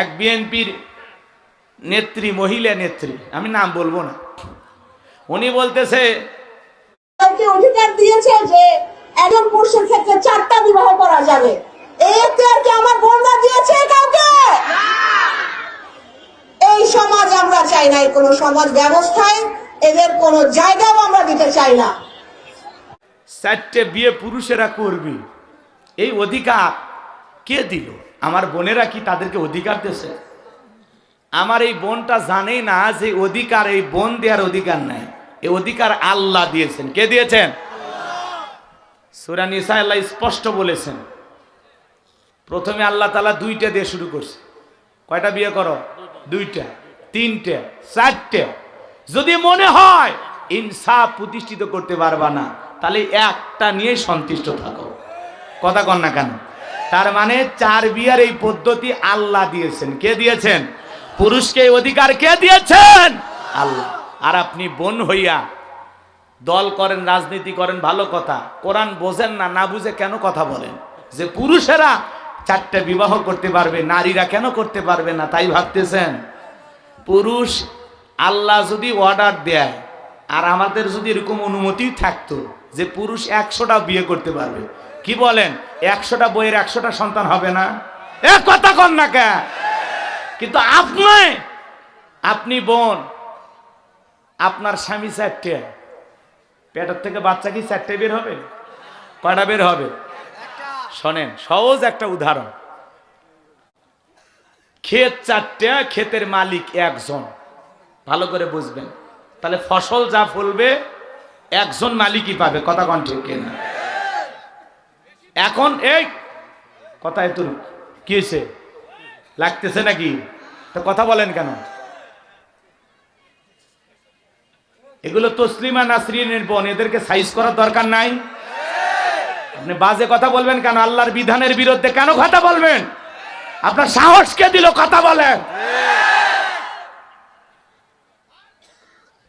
এক বিএনপির নেত্রী মহিলা নেত্রী আমি নাম বলব না। উনি বলতেছে অধিকার দিয়েছে যে একজন পুরুষের ক্ষেত্রে চারটা বিবাহ করা যাবে। এই কি আমার বোনরা দিয়েছে কাউকে? এই সমাজ আমরা চাই না এই কোনো সমাজ ব্যবস্থায় এদের কোনো জায়গাও আমরা দিতে চাই না। চারটে বিয়ে পুরুষেরা করবে এই অধিকার কে দিল? আমার বোনেরা কি তাদেরকে অধিকার দিয়েছে? আমার এই বোনটা জানেই না যে অধিকার, এই বোন দেওয়ার অধিকার নাই। এই অধিকার আল্লাহ দিয়েছেন। কে দিয়েছেন? সুরা নিসা আল্লাহ স্পষ্ট বলেছেন। প্রথমে আল্লাহ তালা দুইটা দিয়ে শুরু করছে। কয়টা বিয়ে করো? দুইটা, তিনটে, চারটে। যদি মনে হয় ইনসাফ প্রতিষ্ঠিত করতে পারবা না, তাহলে একটা নিয়ে সন্তুষ্ট থাকো। কথা কন না কেন? তার মানে চার বিয়ার এই পদ্ধতি আল্লাহ দিয়েছেন। কে দিয়েছেন? পুরুষকে অধিকার কে দিয়েছেন? আল্লাহ। আর আপনি বোন হইয়া দল করেন, রাজনীতি করেন, ভালো কথা। কোরআন বোঝেন না না বুঝে কেন কথা বলেন? যে পুরুষেরা চারটে বিবাহ করতে পারবে, নারীরা কেন করতে পারবে না, তাই ভাবতেছেন? পুরুষ আল্লাহ যদি অর্ডার দেয়, আর আমাদের যদি এরকম অনুমতি থাকতো যে পুরুষ একশোটা বিয়ে করতে পারবে কি বলেন? একশোটা বইয়ের একশোটা সন্তান হবে না? এ কথা কন না কে? কিন্তু আপনি আপনি বোন, আপনার স্বামী চারটে। পেটের থেকে বাচ্চা কি চারটে বের হবে? কয়টা বের হবে? শোনেন, সহজ একটা উদাহরণ। ক্ষেত চারটে, ক্ষেতের মালিক একজন। ভালো করে বুঝবেন। তাহলে ফসল যা ফলবে, একজন মালিকই পাবে। কথা কন ঠিক কিনা? এখন এই কথা এত কি হয়েছে? লাগতেছে নাকি? তো কথা বলেন কেন? এগুলো তসলিমা নাসরিনের বোন, এদেরকে সাইজ করার দরকার নাই। আপনি বাজে কথা বলবেন কেন? আল্লাহর বিধানের বিরুদ্ধে কেন কথা বলবেন? আপনার সাহস কে দিল কথা বলেন?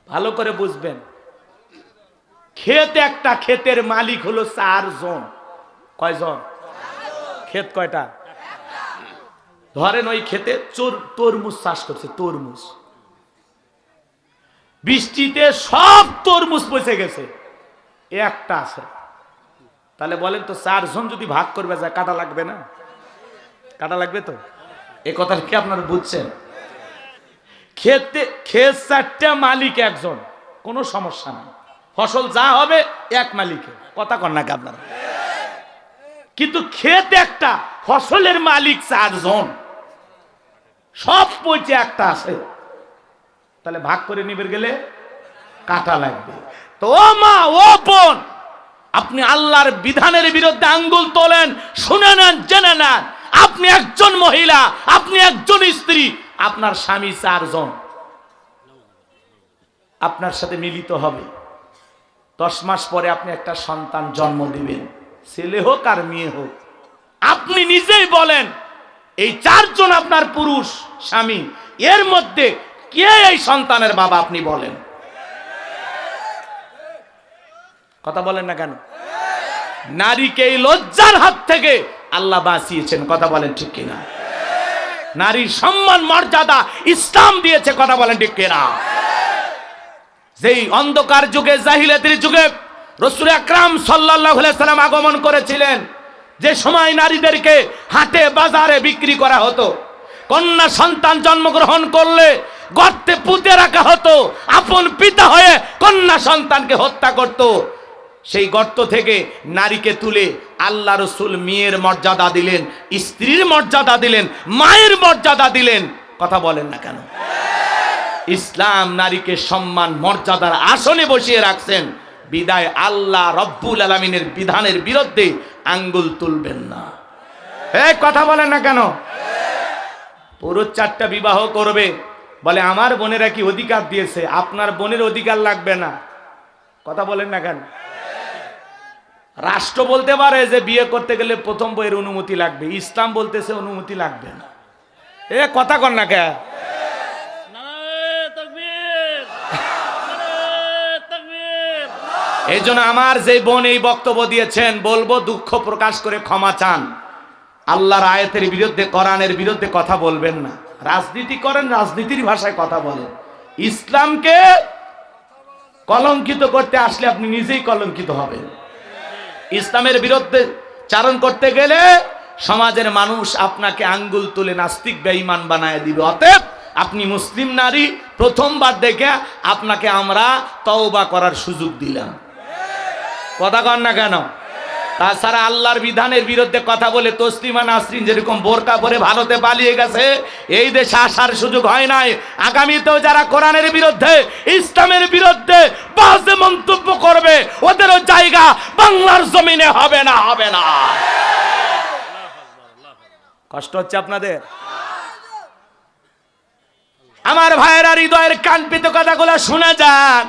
ভালো করে বুঝবেন। ক্ষেত একটা ক্ষেতের মালিক হলো চারজন। কয়জন? ক্ষেত কয়টা? ধরেন ওই ক্ষেতে চোর তরমুজ চাষ করছে, তরমুজ। বৃষ্টিতে সব তরমুজ পচে গেছে। একটা আছে। তাহলে বলেন তো চারজন যদি ভাগ করবে, যায় কাটা লাগবে না? কাটা লাগবে তো? এ কথা কি আপনারা বুঝছেন? খেতে ক্ষেত চারটা মালিক একজন। কোনো সমস্যা নাই। ফসল যা হবে, এক মালিকে কথা কন নাকি আপনারা? কিন্তু ক্ষেত একটা, ফসলের মালিক চারজন সব পচে একটা আছে। তাহলে ভাগ করে নিবে গেলে কাটা লাগবে। তো মা, ও বোন, আপনি আল্লাহর বিধানের বিরুদ্ধে আঙ্গুল তোলেন, শুনে নেন, জেনে নেন। আপনি একজন মহিলা, আপনি একজন স্ত্রী, আপনার স্বামী চারজন আপনার সাথে মিলিত হবে। দশ মাস পরে আপনি একটা সন্তান জন্ম দিবেন। ছেলে হোক আর মেয়ে হোক, আপনি নিজেই বলেন, এই চারজন আপনার পুরুষ, স্বামী, এর মধ্যে কে এই সন্তানের বাবা আপনি বলেন? কথা বলেন না কেন? নারীকে এই লজ্জার হাত থেকে আল্লাহ বাঁচিয়েছেন, কথা বলেন ঠিক কিনা? নারীর সম্মান, মর্যাদা ইসলাম দিয়েছে, কথা বলেন ঠিক কিনা? যেই অন্ধকার যুগে জাহিলাতের যুগে রসুল আকরাম সাল্লাহ সাল্লাম আগমন করেছিলেন। যে সময় নারীদেরকে হাটে বাজারে বিক্রি করা হতো, কন্যা সন্তান জন্মগ্রহণ করলে গর্তে পুঁতে রাখা হতো, আপন পিতা হয়ে কন্যা সন্তানকে হত্যা করত। সেই গর্ত থেকে নারীকে তুলে আল্লাহ রসুল মেয়ের মর্যাদা দিলেন, স্ত্রীর মর্যাদা দিলেন, মায়ের মর্যাদা দিলেন। কথা বলেন না কেন? ইসলাম নারীকে সম্মান, মর্যাদার আসনে বসিয়ে রাখছেন। বিদায় আল্লাহ রব্বুল আলমিনের বিধানের বিরুদ্ধে আঙ্গুল তুলবেন না। এই কথা বলেন না কেন? পুরুষ চারটা বিবাহ করবে। বলে, আমার বোনেরা কি অধিকার দিয়েছে? আপনার বোনের অধিকার লাগবে না। কথা বলেন না কেন? রাষ্ট্র বলতে পারে যে বিয়ে করতে গেলে প্রথম বইয়ের অনুমতি লাগবে। ইসলাম বলতেছে অনুমতি লাগবে না। এ কথা কর না কে? এই জন্য আমার যে বোন এই বক্তব্য দিয়েছেন, বলব দুঃখ প্রকাশ করে ক্ষমা চান। আল্লাহর আয়াতের বিরুদ্ধে, কোরআনের বিরুদ্ধে কথা বলবেন না। রাজনীতি করেন, রাজনীতির ভাষায় কথা বলেন। ইসলামকে কলঙ্কিত করতে আসলে আপনি নিজেই কলঙ্কিত হবেন। ইসলামের বিরুদ্ধে চারণ করতে গেলে সমাজের মানুষ আপনাকে আঙ্গুল তুলে নাস্তিক, বেঈমান বানায় দিবে। অতএব আপনি মুসলিম নারী, প্রথমবার দেখে আপনাকে আমরা তওবা করার সুযোগ দিলাম। কথা কন না কেন? তাছাড়া আল্লাহর বিধানের বিরুদ্ধে কথা বলে তসলিমা নাসরিন যেরকম বোরকা পরে ভারতে পালিয়ে গেছে, এই দেশে আসার সুযোগ হয় নাই। আগামীতেও যারা কোরআনের বিরুদ্ধে, ইসলামের বিরুদ্ধে বাজে মন্তব্য করবে, ওদেরও জায়গা বাংলার জমিনে হবে না হবে না। কষ্ট হচ্ছে আপনাদের? আমার ভাইয়েরা হৃদয়ের কান কথাগুলো শুনে যান।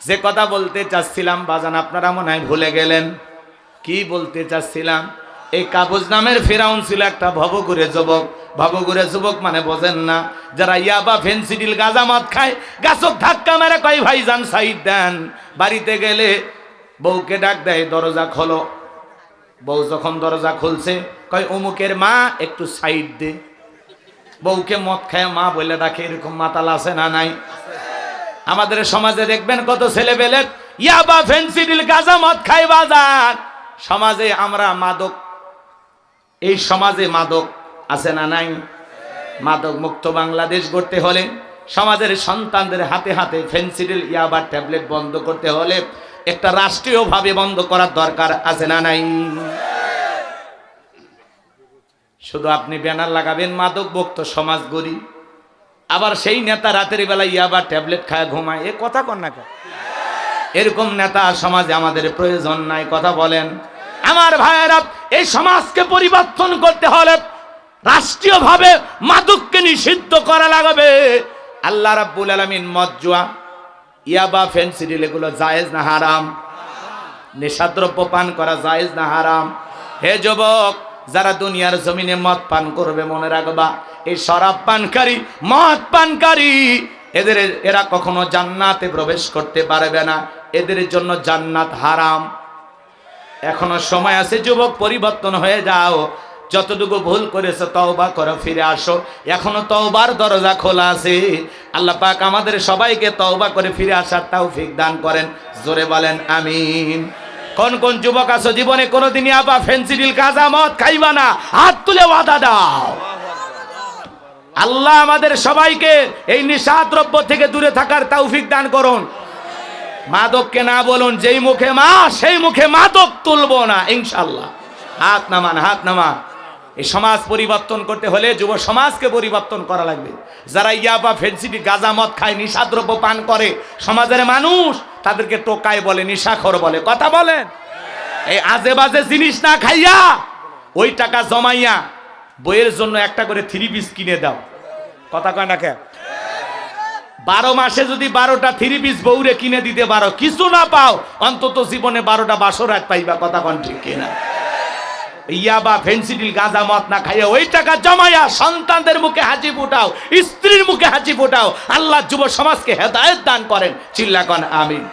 যে কথা বলতে চাচ্ছিলাম, বাজান, আপনারা মনে হয় ভুলে গেলেন। কি বলতে চাচ্ছিলাম? এই কাবুজ নামের ফেরাউন ছিল একটা ভবগুরে যুবক। ভবগুরে যুবক মানে বোঝেন না, যারা ইয়াবা, ফেন্সিডিল, গাঁজা মদ খায়, গাছক ধাক্কা মেরে কয় ভাই যান সাইড দেন। বাড়িতে গেলে বউকে ডাক দেয়, দরজা খোলো। বউ যখন দরজা খুলছে, কয়, অমুকের মা, একটু সাইড দে। বউকে মদ খায়, মা বলে ডাকে, এরকম মাতাল আছে না নাই? আমাদের সমাজে দেখবেন কত ছেলে পেলে ইয়াবা ফেন্সিডিল গাঁজা মদ খাই বাজার। সমাজে আমরা মাদক, এই সমাজে মাদক আছে না নাই? মাদক মুক্ত বাংলাদেশ গড়তে হলে, সমাজের সন্তানদের হাতে হাতে ফেন্সিডিল ইয়াবা ট্যাবলেট বন্ধ করতে হলে একটা রাষ্ট্রীয়ভাবে বন্ধ করার দরকার আছে না নাই? শুধু আপনি ব্যানার লাগাবেন মাদক মুক্ত সমাজ গড়ি। আবার সেই নেতা রাতের বেলা ইয়াবা ট্যাবলেট খায়, ঘুমায়। এ কথা কন না? এরকম নেতা সমাজে আমাদের প্রয়োজন নাই, কথা বলেন। আমার ভাইয়েরা, এই সমাজকে পরিবর্তন করতে হলে রাষ্ট্রীয়ভাবে মাদককে নিষিদ্ধ করা লাগবে। আল্লাহ রাব্বুল আলামিন মদ, জুয়া ইয়াবা ফেন্সিডিল এগুলো জায়েজ না হারাম? নেশাদ্রব্য পান করা জায়েজ না হারাম? হে যুবক যারা দুনিয়ার জমিনে মদ পান করবে, মনে রাখবা, এই শরাব পানকারী, মদ পানকারী, এদের, এরা কখনো জান্নাতে প্রবেশ করতে পারবে না। এদের জন্য জান্নাত হারাম। এখনও সময় আছে, যুবক, পরিবর্তন হয়ে যাও। যতটুকু ভুল করেছ, তওবা করো, ফিরে আসো। এখনও তওবার দরজা খোলা আছে। আল্লাহ পাক আমাদের সবাইকে তওবা করে ফিরে আসার তৌফিক দান করেন। জোরে বলেন, আমিন। কোন কোন যুবক আছো জীবনে কোনোদিনই আবা ফেন্সিডিল কাজা মদ খাইবা না। হাত তুলে ওয়াদা দাও। আল্লাহ আমাদের সবাইকে এই নিশাদ্রব্য থেকে দূরে থাকার তৌফিক দান করুন। মাদককে না বলুন, যেই মুখে মা, সেই মুখে মাদক তুলবো না ইনশাল্লাহ হাত নামান হাত নামান। এই সমাজ পরিবর্তন করতে হলে যুব সমাজকে পরিবর্তন করা লাগবে। যারা ইয়াবা ফেন্সিটি গাজামত খায়, নিশাদ্রব্য পান করে, সমাজের মানুষ তাদেরকে টোকায় বলে, নিশাখর বলে। কথা বলেন? এই আজে বাজে জিনিস না খাইয়া ওই টাকা জমাইয়া বইয়ের জন্য একটা করে থ্রি পিস কিনে দাও। কথা কয় না কে? বারো মাসে যদি বারোটা থ্রি পিস বউরে কিনে দিতে পারো, কিছু না পাও, অন্তত জীবনে বারোটা বাসর রাত পাইবা, কথা কন ঠিক কিনা? ইয়াবা ফেন্সিডিল গাঁজা মত না খাইয়া ওই টাকা জমাইয়া সন্তানদের মুখে হাসি ফোটাও, স্ত্রীর মুখে হাসি ফোটাও, আল্লাহ যুব সমাজকে হেদায়েত দান করেন। চিল্লা কন আমিন।